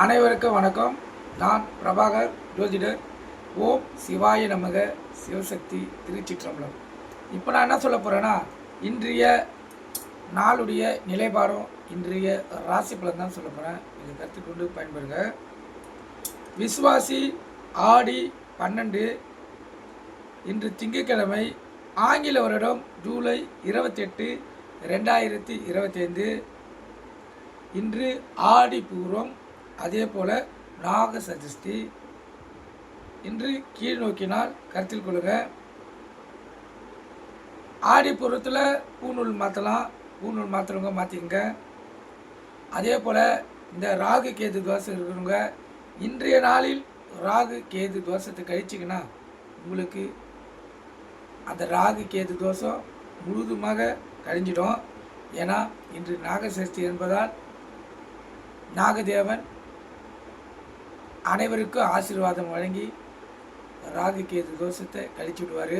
அனைவருக்கும் வணக்கம். நான் பிரபாகர் ஜோதிடர். ஓம் சிவாய நமக. சிவசக்தி திருச்சிற்றம்பலம். இப்போ நான் என்ன சொல்ல போகிறேன்னா இன்றைய நாளுடைய நிலைப்பாடும் இன்றைய ராசி பலன் தான் சொல்ல போகிறேன் இதை கற்றுக்கொண்டு பயன்படுங்க. விஸ்வாசி ஆடி பன்னெண்டு இன்று திங்கட்கிழமை ஆங்கில வருடம் ஜூலை இருபத்தெட்டு ரெண்டாயிரத்தி இருபத்தைந்து. இன்று ஆடி பூர்வம் அதே போல் நாக சதுஷ்டி இன்று கீழ் நோக்கினால் கருத்தில் கொள்ளுங்க. ஆடிப்புறத்தில் பூநூல் மாற்றலாம் பூநூல் மாற்றுறவங்க மாற்றிக்கங்க அதே போல் இந்த ராகு கேது தோசை இருக்கிறவங்க இன்றைய நாளில் ராகு கேது தோஷத்தை கழிச்சிங்கன்னா உங்களுக்கு அந்த ராகு கேது தோஷம் முழுதுமாக கழிஞ்சிடும். ஏன்னா இன்று நாகசஷ்டி என்பதால் நாகதேவன் அனைவருக்கும் ஆசீர்வாதம் வழங்கி ராகு கேது தோஷத்தை கழிச்சு விடுவார்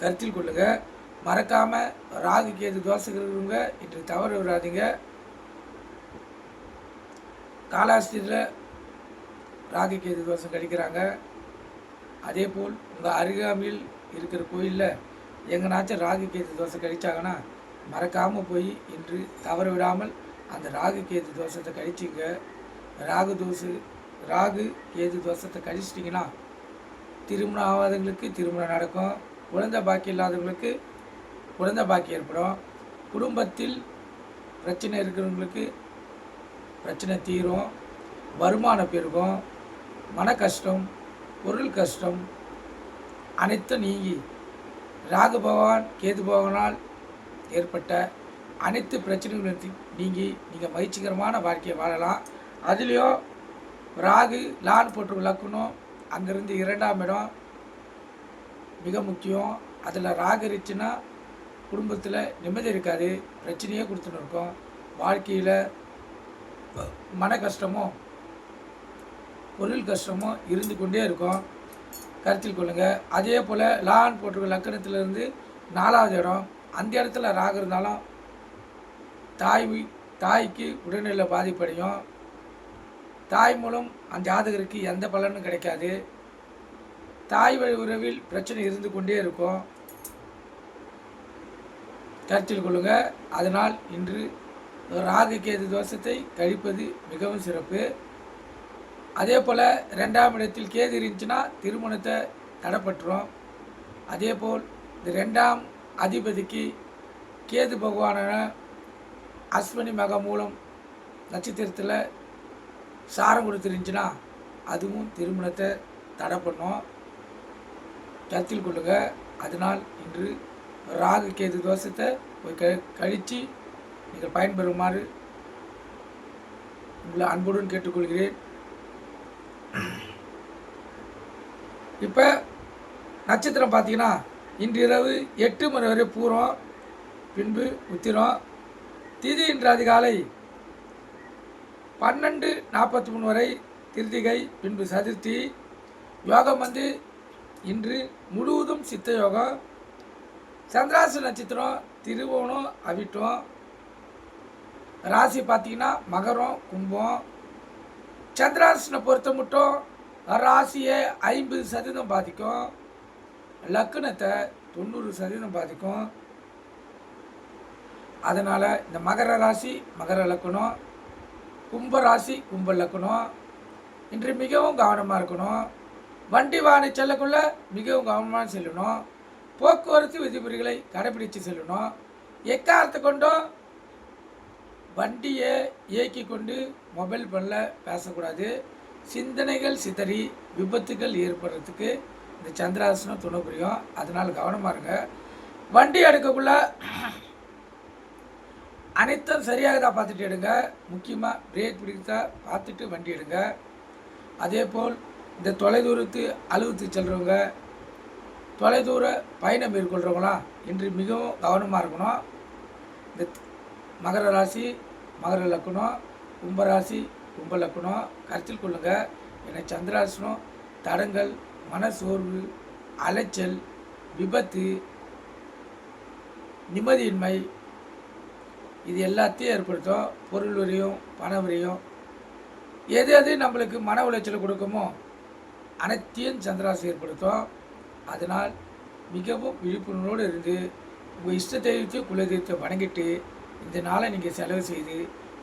கருத்தில் கொள்ளுங்கள் மறக்காமல் ராகு கேது தோசைங்கிறவங்க இன்று தவறு விடாதீங்க காலாஸ்திரியில் ராகு கேது தோசை கழிக்கிறாங்க. அதே போல் உங்கள் அருகாமையில் இருக்கிற கோயிலில் எங்கனாச்சும் ராகு கேது தோசை கழிச்சாங்கன்னா மறக்காமல் போய் இன்று தவற விடாமல் அந்த ராகு கேது தோஷத்தை கழிச்சிங்க. ராகு தோசு ராகு கேது தோஷத்தை கழிச்சிட்டிங்கன்னா திருமணம் ஆகாதவங்களுக்கு திருமணம் நடக்கும். குழந்தை பாக்கி இல்லாதவங்களுக்கு குழந்தை பாக்கி ஏற்படும். குடும்பத்தில் பிரச்சனை இருக்கிறவங்களுக்கு பிரச்சனை தீரும். வருமானம் பெருகும். மன கஷ்டம் பொருள் கஷ்டம் அனைத்தும் நீங்கி ராகு பகவான் கேது பகவானால் ஏற்பட்ட அனைத்து பிரச்சனைகளும் நீங்கி நீங்கள் மகிழ்ச்சிகரமான வாழ்க்கையை வாழலாம். அதுலேயும் ராகு லான் போட்டு லக்கணும் அங்கேருந்து இரண்டாம் இடம் மிக முக்கியம். அதில் ராகு இருந்துச்சுன்னா குடும்பத்தில் நிம்மதி இருக்காது. பிரச்சனையே கொடுத்துன்னு இருக்கோம். வாழ்க்கையில் மன கஷ்டமும் பொருள் கஷ்டமும் இருந்து கொண்டே இருக்கும். கருத்தில் கொள்ளுங்கள் அதே போல் லான் போட்டிருக்க லக்கணத்திலேருந்து நாலாவது இடம். அந்த இடத்துல ராகு இருந்தாலும் தாய் தாய்க்கு உடல்நிலை பாதிப்படையும். தாய் மூலம் அந்த ஜாதகருக்கு எந்த பலனும் கிடைக்காது. தாய் வழி உறவில் பிரச்சனை இருந்து கொண்டே இருக்கும். கருத்தில் கொள்ளுங்க. அதனால் இன்று ராகு கேது தோஷத்தை கழிப்பது மிகவும் சிறப்பு. அதே போல் ரெண்டாம் இடத்தில் கேது இருந்துச்சுன்னா திருமணத்தை தடைப்பட்டுரும். அதே போல் இந்த ரெண்டாம் அதிபதிக்கு கேது பகவான அஸ்வினி மக மூலம் நட்சத்திரத்தில் சாரம் கொடுத்துருந்துச்சுன்னா அதுவும் திருமணத்தை தடை பண்ணும். கருத்தில் கொள்ளுங்க. அதனால் இன்று ராகு கேது தோஷத்தை போய் க கழித்து நீங்கள் பயன்பெறுமாறு உங்களை அன்புடன் கேட்டுக்கொள்கிறேன். இப்போ நட்சத்திரம் பார்த்தீங்கன்னா இன்று இரவு எட்டு மணி வரை பூரம் பின்பு உத்திரம் திதி இன்று அதிகாலை பன்னெண்டு நாற்பத்தி மூணு வரை திருதிகை பின்பு சதுர்த்தி. யோகம் வந்து இன்று முழுவதும் சித்த யோகம். சந்திராசு நட்சத்திரம் திருவோணம் அவிட்டம். ராசி பார்த்தீங்கன்னா மகரம் கும்பம். சந்திராசனை பொறுத்த மட்டும் ராசியை ஐம்பது சதவீதம் பாதிக்கும். லக்குனத்தை தொண்ணூறு சதவீதம் பாதிக்கும். அதனால் இந்த மகர ராசி மகர லக்னம். கும்பராசி கும்ப லக்கணம் இன்று மிகவும் கவனமாக இருக்கணும். வண்டி வாகன செல்லக்குள்ள மிகவும் கவனமாக செல்லணும். போக்குவரத்து விதிமுறைகளை கடைபிடித்து செல்லணும். எக்காரத்தை கொண்டும் வண்டியை இயக்கி கொண்டு மொபைல் ஃபோனில் பேசக்கூடாது. சிந்தனைகள் சிதறி விபத்துகள் ஏற்படுறதுக்கு இந்த சந்திராசனம் துணை புரியும் அதனால் கவனமாக இருங்க. வண்டி எடுக்கக்குள்ள அனைத்தும் சரியாக தான் பார்த்துட்டு எடுங்க. முக்கியமாக பிரேக் பிடித்தா பார்த்துட்டு வண்டி எடுங்க. அதே போல் இந்த தொலைதூரத்து அலுவலகத்துக்கு செல்கிறவங்க தொலைதூர பயணம் மேற்கொள்கிறவங்களாம் இன்று மிகவும் கவனமாக இருக்கணும். இந்த மகர ராசி மகர லக்கணம் கும்பராசி கும்ப லக்கணம் கருத்தில் கொள்ளுங்கள் என சந்திராசனம் தடங்கள் மனசோர்வு அலைச்சல் விபத்து நிம்மதியின்மை இது எல்லாத்தையும் ஏற்படுத்தும். பொருள் வரையும் பண வரையும் எது எது நம்மளுக்கு மன உளைச்சல் கொடுக்குமோ அனைத்தையும் சந்திராசி ஏற்படுத்தும். அதனால் மிகவும் விழிப்புணர்வோடு இருந்து உங்கள் இஷ்ட தெய்வத்தை குலதெய்வத்தை வணங்கிட்டு இந்த நாளை நீங்கள் செலவு செய்து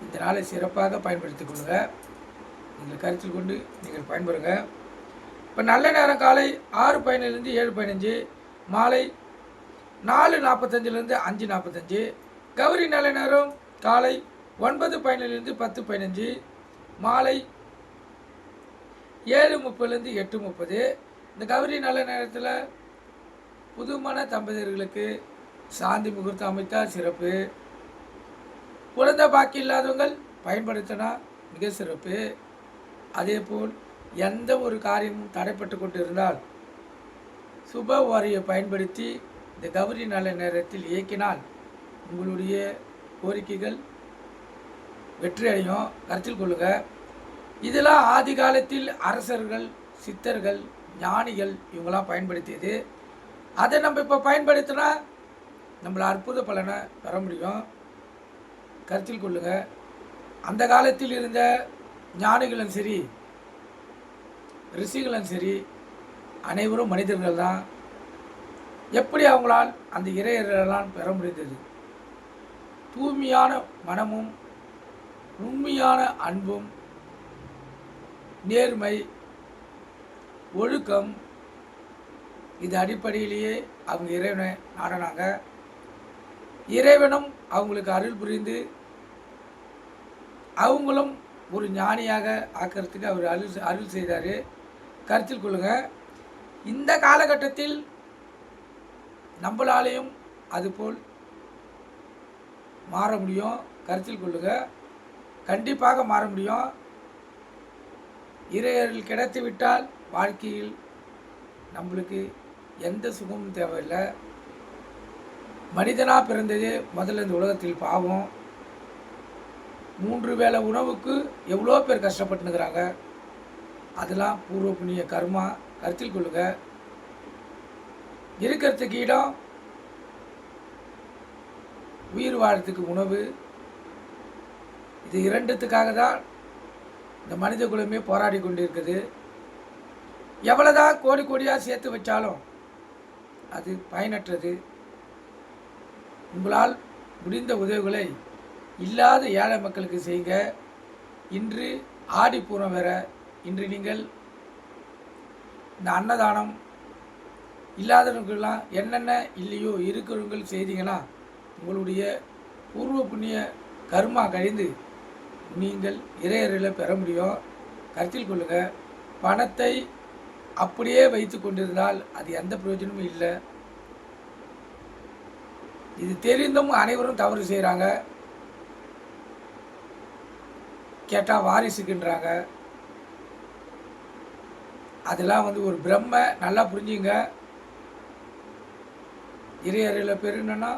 இந்த நாளை சிறப்பாக பயன்படுத்திக் கொள்ளுங்க. நீங்கள் கருத்தில் கொண்டு நீங்கள் பயன்பெறுங்க. இப்போ நல்ல நேரம் காலை ஆறு பதினஞ்சுலேருந்து ஏழு பதினஞ்சு மாலை நாலு நாற்பத்தஞ்சிலேருந்து அஞ்சு நாற்பத்தஞ்சு கௌரி நல்ல நேரம் காலை ஒன்பது பதினேழுலேருந்து பத்து பதினஞ்சு மாலை ஏழு முப்பதுலேருந்து எட்டு முப்பது. இந்த கௌரி நல்ல நேரத்தில் புதுமண தம்பதியர்களுக்கு சாந்தி முகூர்த்தம் அமைத்தால் சிறப்பு. குழந்தை பாக்கி இல்லாதவங்கள் பயன்படுத்தினா மிக சிறப்பு. அதேபோல் எந்த ஒரு காரியமும் தடைப்பட்டு கொண்டு இருந்தால் சுப வாரியை பயன்படுத்தி இந்த கௌரி நல்ல நேரத்தில் இயக்கினால் உங்களுடைய கோரிக்கைகள் வெற்றி அடையும் கருத்தில் கொள்ளுங்க. இதெல்லாம் ஆதி காலத்தில் அரசர்கள் சித்தர்கள் ஞானிகள் இவங்களாம் பயன்படுத்தியது. அதை நம்ம இப்போ பயன்படுத்தினா நம்மளை அற்புத பலனை பெற முடியும். கருத்தில் கொள்ளுங்க. அந்த காலத்தில் இருந்த ஞானிகளும் சரி ரிஷிகளும் சரி அனைவரும் மனிதர்கள் தான் எப்படி அவங்களால் அந்த இறையரெல்லாம் பெற முடிந்தது? தூய்மையான மனமும் உண்மையான அன்பும் நேர்மை ஒழுக்கம் இது அடிப்படையிலேயே அவங்க இறைவனை நாடினாங்க. இறைவனும் அவங்களுக்கு அருள் புரிந்து அவங்களும் ஒரு ஞானியாக ஆக்கிறதுக்கு அவர் அருள் அருள் செய்தார் கருத்தில் கொள்ளுங்க. இந்த காலகட்டத்தில் நம்மளாலேயும் அதுபோல் மாற முடியும். கருத்தில் கொள்ளுங்கள் கண்டிப்பாக மாற முடியும். இறையரில் கிடைத்து விட்டால் வாழ்க்கையில் நம்மளுக்கு எந்த சுகமும் தேவையில்லை. மனிதனாக பிறந்தது முதல்ல இந்த உலகத்தில் பாவம். மூன்று வேளை உணவுக்கு எவ்வளோ பேர் கஷ்டப்பட்டுனுக்கிறாங்க அதெல்லாம் பூர்வ புண்ணிய கர்மா. கருத்தில் கொள்ளுங்க இருக்கிறதுக்கு இடம் உயிர் வாழறதுக்கு உணவு. இது இரண்டுத்துக்காக தான் இந்த மனித குலமே போராடி கொண்டு இருக்குது எவ்வளோதான் கோடி கோடியாக சேர்த்து வச்சாலும் அது பயனற்றது. உங்களால் முடிந்த உதவிகளை இல்லாத ஏழை மக்களுக்கு செய்யுங்க. இன்று ஆடிப்பூரம் வேற. இன்று நீங்கள் இந்த அன்னதானம் இல்லாதவர்களெலாம் என்னென்ன இல்லையோ இருக்கிறவங்கள் செய்தீங்கன்னா உங்களுடைய பூர்வ புண்ணிய கர்மா கழிந்து நீங்கள் இறையறையில் பெற முடியும். கருத்தில் கொள்ளுங்கள் பணத்தை அப்படியே வைத்து கொண்டிருந்தால் அது எந்த பிரயோஜனமும் இல்லை. இது தெரிந்தும் அனைவரும் தவறு செய்கிறாங்க கேட்டால் வாரிசுக்குன்றாங்க அதெல்லாம் வந்து ஒரு பிரம்ம நல்லா புரிஞ்சுங்க. இறையறையில் பெருனா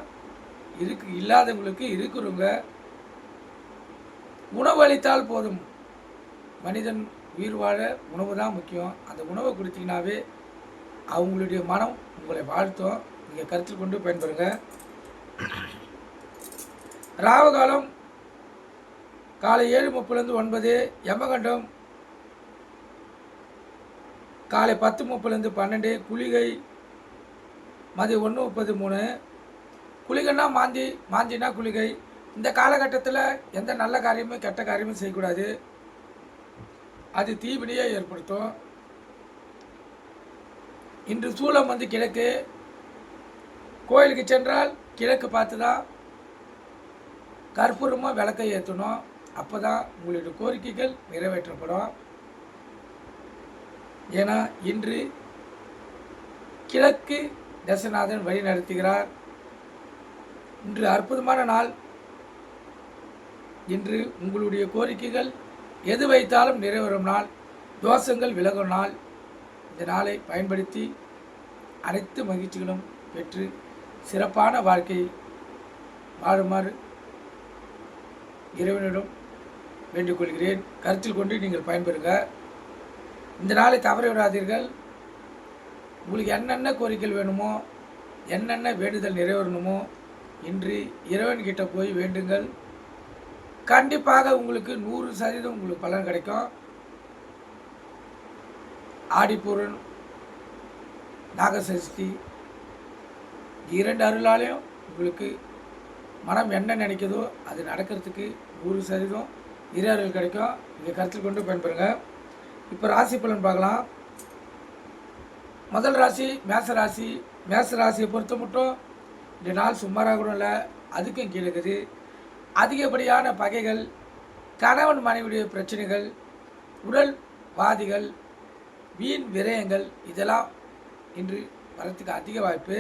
இருக்கு இல்லாதவங்களுக்கு இருக்கிறவங்க உணவு அளித்தால் போதும். மனிதன் உயிர் வாழ உணவு தான் முக்கியம். அந்த உணவை கொடுத்தீங்கன்னாவே அவங்களுடைய மனம் உங்களை வாழ்த்தும். நீங்கள் கருத்தில் கொண்டு பயன்பெறுங்க ராவகாலம் காலை ஏழு முப்பதுலேருந்து ஒன்பது யமகண்டம் காலை பத்து முப்பிலேருந்து பன்னெண்டு குளிகை மதியம் ஒன்று முப்பது மூணு குளிகைன்னா மாந்தி மாந்தினா குளிகை. இந்த காலகட்டத்தில் எந்த நல்ல காரியமும் கெட்ட காரியமும் செய்யக்கூடாது. அது தீவினையை ஏற்படுத்தும். இன்று சூளம் வந்து கிழக்கு. கோயிலுக்கு சென்றால் கிழக்கு பார்த்து தான் கற்பூரமாக விளக்கை ஏற்றணும் அப்போ தான் உங்களுடைய கோரிக்கைகள் நிறைவேற்றப்படும். ஏன்னா இன்று கிழக்கு தசநாதன் வழி நடத்துகிறார் இன்று அற்புதமான நாள். இன்று உங்களுடைய கோரிக்கைகள் எது வைத்தாலும் நிறைவேறும் நாள். தோஷங்கள் விலகும் நாள். இந்த நாளை பயன்படுத்தி அனைத்து மகிழ்ச்சிகளும் பெற்று சிறப்பான வாழ்க்கை வாழுமாறு இறைவனிடம் வேண்டிக்கொள்கிறேன். கருத்தில் கொண்டு நீங்கள் பயன்பெறுங்க. இந்த நாளை தவற விடாதீர்கள். உங்களுக்கு என்னென்ன கோரிக்கைகள் வேணுமோ என்னென்ன வேண்டுதல் நிறைவேறணுமோ இன்று இறைவன்கிட்ட போய் வேண்டுங்கள். கண்டிப்பாக உங்களுக்கு நூறு சதவீதம் உங்களுக்கு பலன் கிடைக்கும். ஆடிப்பூரன் நாகசஷ்டி இரண்டு அருளாலையும் உங்களுக்கு மனம் என்ன நினைக்குதோ அது நடக்கிறதுக்கு நூறு சதவீதம் இரு அருள் கிடைக்கும். இதை கருத்தில் கொண்டு பயன்பெறுங்க. இப்போ ராசி பலன் பார்க்கலாம். முதல் ராசி மேச ராசி. மேச ராசியை பொறுத்த மட்டும் இந்த நாள் சுமாராக கூட இல்லை அதுக்கும் கீழே இருக்குது அதிகப்படியான பகைகள் கணவன் மனைவியுடைய பிரச்சனைகள் உடல் வாதிகள் வீண் விரயங்கள் இதெல்லாம் இன்று வரத்துக்கு அதிக வாய்ப்பு.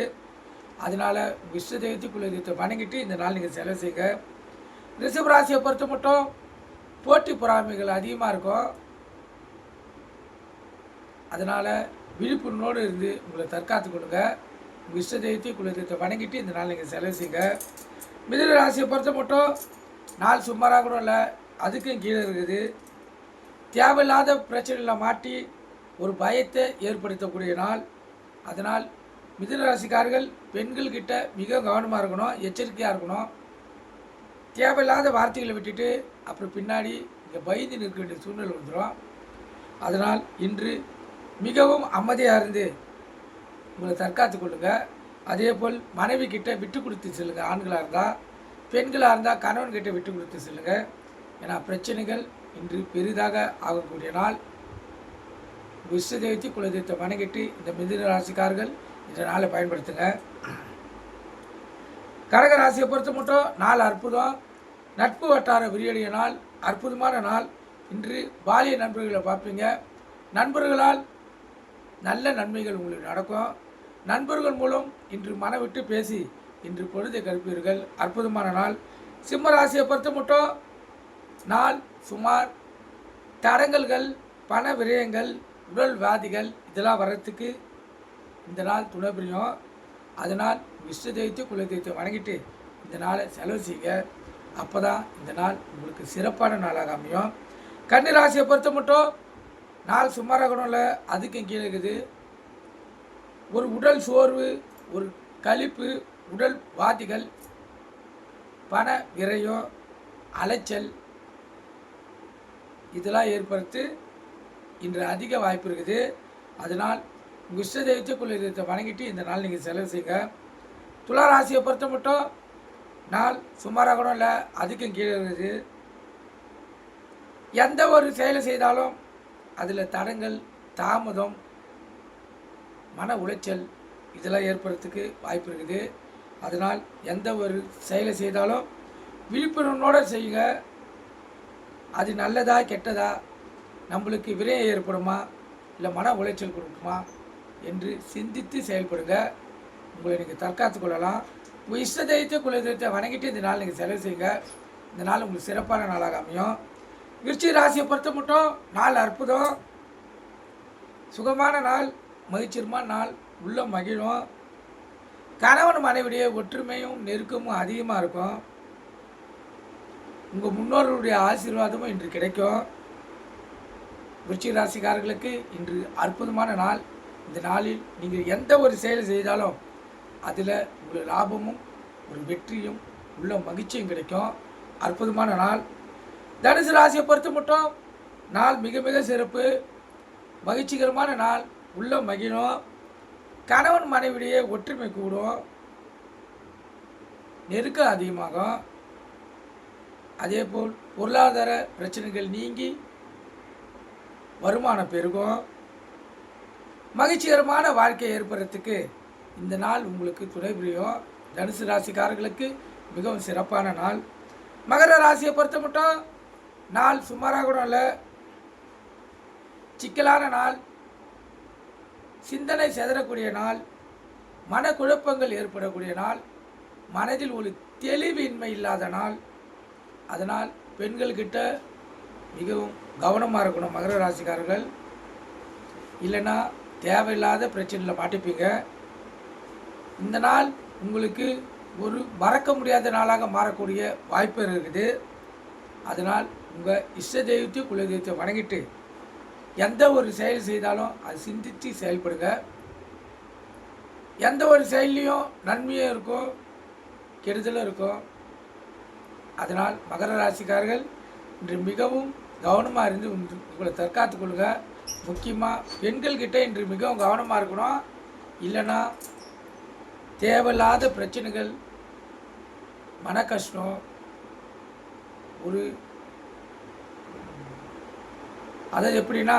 அதனால் விஷ்ணு தெய்வத்தை குலதெய்வத்தை வணங்கிட்டு இந்த நாள் நீங்கள் செலவு செய்யுங்க ரிஷப ராசியை பொறுத்த மட்டும் போட்டி பொறாமைகள் அதிகமாக இருக்கும். அதனால் விழிப்புணர்வோடு இருந்து உங்களை தற்காத்து கொடுங்க விஷ்ணு தெய்வத்தை குலதெய்வத்தை வணங்கிட்டு இந்த நாள் நீங்கள் செலவு செய்யுங்க. மிதுன ராசியை பொறுத்த மட்டும் நாள் சுமாராக கூட இல்லை அதுக்கும் கீழே இருக்குது. தேவையில்லாத பிரச்சனைகளை மாட்டி ஒரு பயத்தை ஏற்படுத்தக்கூடிய நாள். அதனால் மிதுன ராசிக்காரர்கள் பெண்கள்கிட்ட மிக கவனமாக இருக்கணும் எச்சரிக்கையாக இருக்கணும். தேவையில்லாத வார்த்தைகளை விட்டுட்டு அப்புறம் பின்னாடி இங்கே பயந்து நிற்க வேண்டிய சூழ்நிலை வந்துடும் அதனால் இன்று மிகவும் அமைதியாக இருந்து உங்களை தற்காத்து கொள்ளுங்கள் அதே போல் மனைவி கிட்டே விட்டு கொடுத்து செல்லுங்கள் ஆண்களாக இருந்தால் பெண்களாக இருந்தால் கணவன்கிட்ட விட்டு கொடுத்து செல்லுங்கள் ஏன்னா பிரச்சனைகள் இன்று பெரிதாக ஆகக்கூடிய நாள். விஷ்ணு குலதெய்வத்தை வணங்கிட்டு இந்த மிதின ராசிக்காரர்கள் இந்த நாளை பயன்படுத்துங்க. கடக ராசியை பொறுத்த மட்டும் நாள் அற்புதம். நட்பு வட்டார விரியடைய நாள். அற்புதமான நாள். இன்று பாலிய நண்பர்களை பார்ப்பீங்க. நண்பர்களால் நல்ல நன்மைகள் உங்களுக்கு நடக்கும். நண்பர்கள் மூலம் இன்று மனவிட்டு பேசி இன்று பொழுதை கழிப்பீர்கள். அற்புதமான நாள். சிம்ம ராசியை பொறுத்த மட்டும் நாள் சுமார் தடங்கல்கள் பண விரயங்கள் உடல் வியாதிகள் இதெல்லாம் வர்றதுக்கு இந்த நாள் துணை புரியும். அதனால் விஷ்ணு தெய்வத்தை குல தெய்வத்தை வணங்கிட்டு இந்த நாளை செலவு செய்யுங்க அப்போ தான் இந்த நாள் உங்களுக்கு சிறப்பான நாளாக அமையும். கன்னி ராசியை பொறுத்த மட்டும் நாள் சுமாராக கூட இல்லை அதுக்கும் கீழே இருக்குது. ஒரு உடல் சோர்வு ஒரு கழிப்பு உடல் வாதிகள் பண விரயம் அலைச்சல் இதெல்லாம் ஏற்படுத்து இன்று அதிக வாய்ப்பு இருக்குது. அதனால் உங்கள் இஷ்ட தெய்வத்தை வணங்கிட்டு இந்த நாள் நீங்கள் செலவு செய்யுங்க. துலா ராசியை பொறுத்த மட்டும் நாள் சுமாராக கூட இல்லை அதுக்கும் கீழே இருக்குது. எந்த ஒரு செயலை செய்தாலும் அதில் தடங்கள் தாமதம் மன உளைச்சல் இதெல்லாம் ஏற்படுறதுக்கு வாய்ப்பு இருக்குது. அதனால் எந்த ஒரு செயலை செய்தாலும் விழிப்புணர்வோடு செய்யுங்க. அது நல்லதா கெட்டதா நம்மளுக்கு விரயம் ஏற்படுமா? இல்லை மன உளைச்சல் கொடுக்குமா? என்று சிந்தித்து செயல்படுங்க. உங்களை நீங்கள் தற்காத்து கொள்ளலாம். உங்கள் இஷ்ட தெய்வத்தை குலதெய்வத்தை வணங்கிட்டு இந்த நாள் நீங்கள் செலவு செய்யுங்க. இந்த நாள் உங்களுக்கு சிறப்பான நாளாக அமையும். விருச்சி ராசியை பொறுத்த மட்டும் நாள் அற்புதம். சுகமான நாள் மகிழ்ச்சியமான நாள் உள்ள மகிழும். கணவன் மனைவிடைய ஒற்றுமையும் நெருக்கமும் அதிகமாக இருக்கும். உங்கள் முன்னோர்களுடைய ஆசீர்வாதமும் இன்று கிடைக்கும். விருச்சிக ராசிக்காரர்களுக்கு இன்று அற்புதமான நாள். இந்த நாளில் நீங்கள் எந்த ஒரு செயலை செய்தாலும் அதில் உங்களுக்கு லாபமும் ஒரு வெற்றியும் உள்ள மகிழ்ச்சியும் கிடைக்கும். அற்புதமான நாள். தனுசு ராசியை பொறுத்து மட்டும். நாள் மிக மிக சிறப்பு. மகிழ்ச்சிகரமான நாள். உள்ள மகிழும். கணவன் மனைவிடையே ஒற்றுமை கூடும். நெருக்கம் அதிகமாகும். அதேபோல் பொருளாதார பிரச்சனைகள் நீங்கி வருமானம் பெருகும். மகிழ்ச்சிகரமான வாழ்க்கை ஏற்படுறதுக்கு இந்த நாள் உங்களுக்கு துணை புரியும். தனுசு ராசிக்காரர்களுக்கு மிகவும் சிறப்பான நாள். மகர ராசியை பொறுத்த மட்டும் நாள் சுமாராக கூட இல்லை. சிக்கலான நாள். சிந்தனை செதறக்கூடிய நாள். மனக்குழப்பங்கள் ஏற்படக்கூடிய நாள். மனதில் ஒரு தெளிவின்மை இல்லாத நாள். அதனால் பெண்கள்கிட்ட மிகவும் கவனமாக இருக்கணும் மகர ராசிக்காரர்கள். இல்லைன்னா தேவையில்லாத பிரச்சனையில் மாட்டிப்பீங்க. இந்த நாள் உங்களுக்கு ஒரு மறக்க முடியாத நாளாக மாறக்கூடிய வாய்ப்பு இருக்குது. அதனால் உங்கள் இஷ்ட தெய்வத்தையும் குல தெய்வத்தை வணங்கிட்டு எந்த ஒரு செயல் செய்தாலும் அது சிந்தித்து செயல்படுங்க. எந்த ஒரு செயல்லையும் நன்மையும் இருக்கும் கெடுதலும் இருக்கும். அதனால் மகர ராசிக்காரர்கள் இன்று மிகவும் கவனமாக இருந்து உங்களை தற்காத்து கொள்ளுங்க. முக்கியமாக பெண்கள்கிட்ட இன்று மிகவும் கவனமாக இருக்கணும். இல்லைன்னா தேவையில்லாத பிரச்சனைகள் மன கஷ்டம் ஒரு அதை எப்படின்னா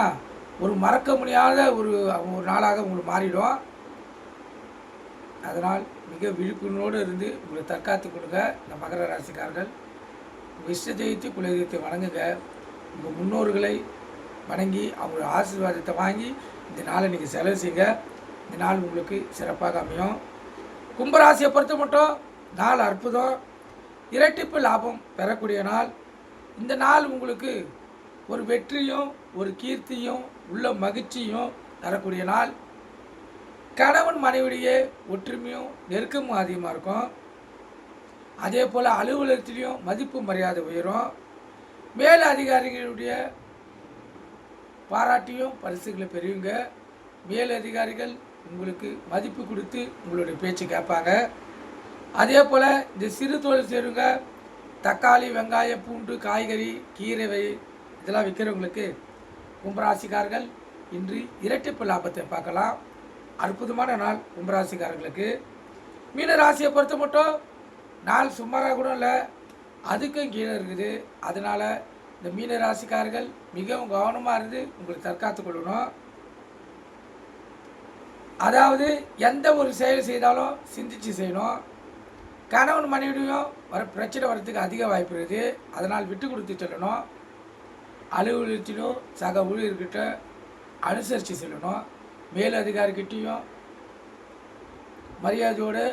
ஒரு மறக்க முடியாத ஒரு ஒரு நாளாக உங்களுக்கு மாறிடும். அதனால் மிக விழிப்புணர்வோடு இருந்து உங்களை தற்காத்து கொடுங்க இந்த மகர ராசிக்காரர்கள். விஷ்ண ஜெயித்து குலதெய்வத்தை வணங்குங்க. உங்கள் முன்னோர்களை வணங்கி அவங்களோட ஆசீர்வாதத்தை வாங்கி இந்த நாளை நீங்கள் செலவு செய்யுங்க. இந்த நாள் உங்களுக்கு சிறப்பாக அமையும். கும்பராசியை பொறுத்த மட்டும் நாள் அற்புதம். இரட்டிப்பு லாபம் பெறக்கூடிய நாள். இந்த நாள் உங்களுக்கு ஒரு வெற்றியும் ஒரு கீர்த்தியும் உள்ள மகிழ்ச்சியும் தரக்கூடிய நாள். கணவன் மனைவிடையே ஒற்றுமையும் நெருக்கமும் அதிகமாக இருக்கும். அதே போல் அலுவலகத்திலையும் மதிப்பு மரியாதை உயரும். மேல் அதிகாரிகளுடைய பாராட்டியும் பரிசுகளை பெறுவீங்க. மேல் அதிகாரிகள் உங்களுக்கு மதிப்பு கொடுத்து உங்களுடைய பேச்சு கேட்பாங்க. அதே போல் இந்த சிறு தொழில் செய்கிறவங்க தக்காளி வெங்காயம் பூண்டு காய்கறி கீரை இதெல்லாம் விற்கிறவங்களுக்கு கும்பராசிக்காரர்கள் இன்று இரட்டிப்பு லாபத்தை பார்க்கலாம். அற்புதமான நாள் கும்பராசிக்காரர்களுக்கு. மீன ராசியை பொறுத்த மட்டும் நாள் சுமாராக கூட இல்லை அதுக்கும் கீழே இருக்குது. அதனால் இந்த மீன ராசிக்காரர்கள் மிகவும் கவனமாக இருந்து உங்களை தற்காத்து கொள்ளணும். அதாவது எந்த ஒரு செயல் செய்தாலும் சிந்திச்சு செய்யணும். கணவன் மனைவியும் வர பிரச்சனை வர்றதுக்கு அதிக வாய்ப்பு இருக்குது. அதனால் விட்டு கொடுத்து செல்லணும். அலுவலகத்திலும் சக ஊழியர்கிட்ட அனுசரித்து செல்லணும். மேல் மரியாதையோடு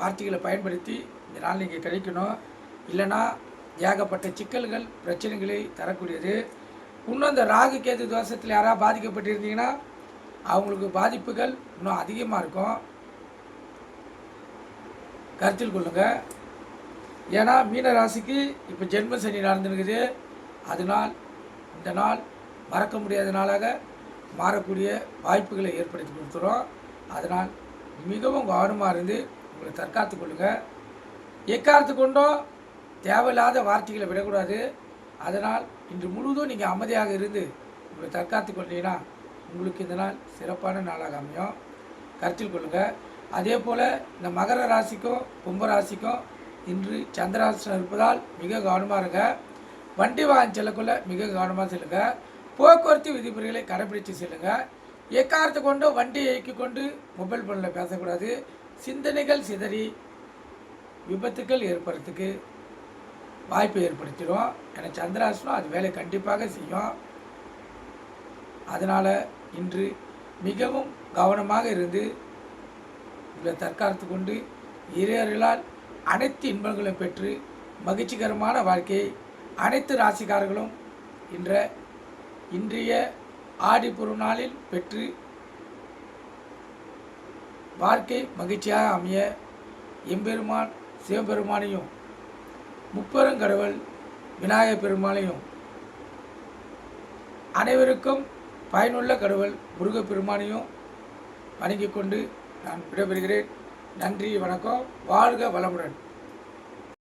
வார்த்தைகளை பயன்படுத்தி இந்த நாள் நீங்கள் கிடைக்கணும். இல்லைன்னா ஏகப்பட்ட சிக்கல்கள் பிரச்சனைகளை தரக்கூடியது. இன்னும் இந்த ராகு கேது தோஷத்தில் யாராவது பாதிக்கப்பட்டிருந்தீங்கன்னா அவங்களுக்கு பாதிப்புகள் இன்னும் அதிகமாக இருக்கும். கருத்தில் கொள்ளுங்கள் ஏன்னா மீன ராசிக்கு இப்போ ஜென்ம சனி நடந்துருக்குது. அதனால் இந்த நாள் மறக்க முடியாத நாளாக மாறக்கூடிய வாய்ப்புகளை ஏற்படுத்தி கொடுத்துரும் அதனால் மிகவும் கவனமாக இருந்து உங்களை தற்காத்து கொள்ளுங்கள் எக்காரத்து கொண்டும் தேவையில்லாத வார்த்தைகளை விடக்கூடாது. அதனால் இன்று முழுவதும் நீங்கள் அமைதியாக இருந்து உங்களை தற்காத்து கொண்டீங்கன்னா உங்களுக்கு இந்த நாள் சிறப்பான நாளாக அமையும். கருத்தில் கொள்ளுங்கள் அதே போல் இந்த மகர ராசிக்கும் கும்ப ராசிக்கும் இன்று சந்திராசனம் இருப்பதால் மிக கவனமாக இருங்க. வண்டி வாகனம் செல்லக்குள்ள மிக கவனமாக செல்லுங்க. போக்குவரத்து விதிமுறைகளை கடைபிடித்து செல்லுங்க. எக்காரத்தை கொண்டு வண்டியை இயக்கி கொண்டு மொபைல் ஃபோனில் பேசக்கூடாது. சிந்தனைகள் சிதறி விபத்துக்கள் ஏற்படுறதுக்கு வாய்ப்பை ஏற்படுத்திடும். ஏன்னா சந்திராசனம் அது வேலை கண்டிப்பாக செய்யும். அதனால் இன்று மிகவும் கவனமாக இருந்து உங்களை தற்காத்து கொண்டு இறையர்களால் அனைத்து இன்பங்களும் பெற்று மகிழ்ச்சிகரமான வாழ்க்கையை அனைத்து ராசிக்காரர்களும் இன்ற இன்றைய ஆடி நாளில் பெற்று வாழ்க்கை மகிழ்ச்சியாக அமைய எம்பெருமான் சிவபெருமானையும் முப்பெருங்கடவுள் விநாயகப் பெருமானையும் அனைவருக்கும் பயனுள்ள கடவுள் முருகப்பெருமானையும் வணங்கிக் கொண்டு நான் விடைபெறுகிறேன். நன்றி வணக்கம். வாழ்க வளமுடன்.